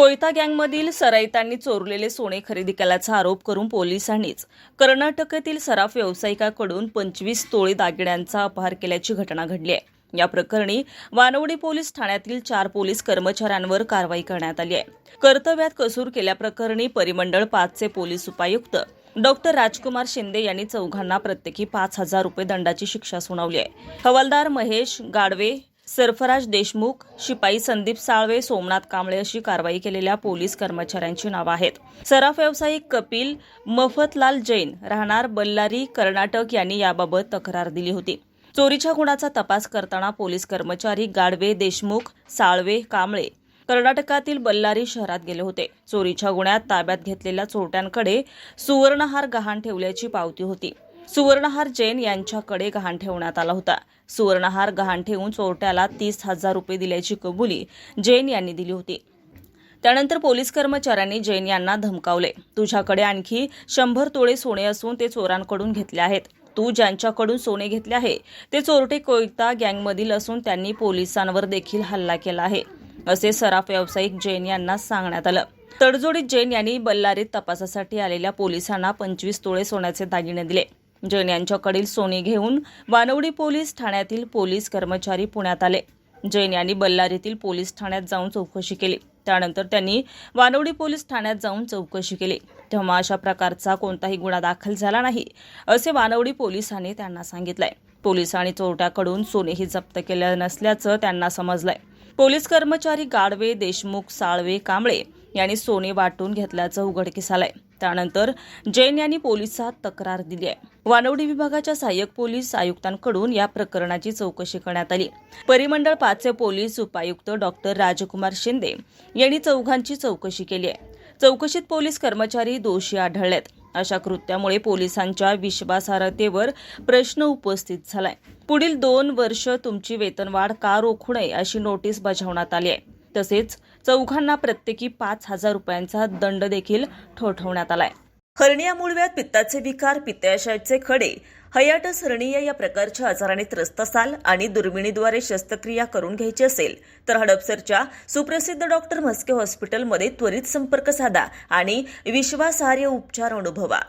कोयता गँगमधील सराईतांनी चोरलेले सोने खरेदी केल्याचा आरोप करून पोलिसांनीच कर्नाटकातील सराफ व्यावसायिकाकडून पंचवीस तोळे दागिन्यांचा अपहार केल्याची घटना घडली आहे. या प्रकरणी वानवडी पोलीस ठाण्यातील चार पोलीस कर्मचाऱ्यांवर कारवाई करण्यात आली आहे. कर्तव्यात कसूर केल्याप्रकरणी परिमंडळ पाचचे पोलीस उपायुक्त डॉक्टर राजकुमार शिंदे यांनी चौघांना प्रत्येकी पाच हजार रुपये दंडाची शिक्षा सुनावली आहे. हवालदार महेश गाडवे सरफराज देशमुख शिपाई संदीप साळवे सोमनाथ कांबळे अशी कारवाई केलेल्या पोलीस कर्मचाऱ्यांची नावं आहेत. सराफ व्यावसायिक कपिल मफतलाल जैन राहणार बल्लारी कर्नाटक यांनी याबाबत तक्रार दिली होती. चोरीच्या गुणाचा तपास करताना पोलीस कर्मचारी गाडवे देशमुख साळवे कांबळे कर्नाटकातील बल्लारी शहरात गेले होते. चोरीच्या गुन्ह्यात ताब्यात घेतलेल्या चोरट्यांकडे सुवर्णहार गहाण ठेवल्याची पावती होती. सुवर्णहार जैन यांच्याकडे गहाण ठेवण्यात आला होता. सुवर्णहार गहाण ठेवून चोरट्याला तीस हजार रुपये दिल्याची कबुली जैन यांनी दिली होती. त्यानंतर पोलीस कर्मचाऱ्यांनी जैन यांना धमकावले. तुझ्याकडे आणखी शंभर तोळे सोने असून ते चोरांकडून घेतले आहेत. तू ज्यांच्याकडून सोने घेतले आहे ते चोरटे कोयता गँगमधील असून त्यांनी पोलिसांवर देखील हल्ला केला आहे असे सराफ व्यावसायिक जैन यांना सांगण्यात आलं. तडजोडीत जैन यांनी बल्लारीत तपासासाठी आलेल्या पोलिसांना पंचवीस तोळे सोन्याचे दागिने दिले. जैन यांच्याकडील सोने घेऊन वानवडी पोलीस ठाण्यातील पोलीस कर्मचारी पुण्यात आले. जैन यांनी बल्लारीतील पोलीस ठाण्यात जाऊन चौकशी केली. त्यानंतर त्यांनी वानवडी पोलीस ठाण्यात जाऊन चौकशी केली. तेव्हा अशा प्रकारचा कोणताही गुन्हा दाखल झाला नाही असे वानवडी पोलिसांनी त्यांना सांगितलंय. पोलिसांनी चोरट्याकडून सोनेही जप्त केलं नसल्याचं त्यांना समजलंय. पोलीस कर्मचारी गाडवे देशमुख साळवे कांबळे यांनी सोने वाटून घेतल्याचं उघडकीस आलंय. त्यानंतर जैन यांनी पोलिसात तक्रार दिली आहे. वानवडी विभागाच्या सहाय्यक पोलीस आयुक्तांकडून या प्रकरणाची चौकशी करण्यात आली. परिमंडळ पाचचे पोलीस उपायुक्त डॉक्टर राजकुमार शिंदे यांनी चौघांची चौकशी केली आहे. चौकशीत पोलीस कर्मचारी दोषी आढळलेत. अशा कृत्यामुळे पोलिसांच्या विश्वासार्हतेवर प्रश्न उपस्थित झालाय. पुढील दोन वर्ष तुमची वेतनवाढ का रोखू नये अशी नोटीस बजावण्यात आली आहे. तसेच चौघांना प्रत्येकी पाच हजार रुपयांचा दंड देखील ठोठवण्यात आलाय. हर्निया मूळव्यात पित्ताचे विकार पित्ताशयाचे खडे हयाटस हर्निया या प्रकारच्या आजाराने त्रस्त असाल आणि दुर्बिणीद्वारे शस्त्रक्रिया करून घ्यायची असेल तर हडपसरच्या सुप्रसिद्ध डॉक्टर म्हस्के हॉस्पिटलमध्ये त्वरित संपर्क साधा आणि विश्वासार्ह उपचार अनुभवा.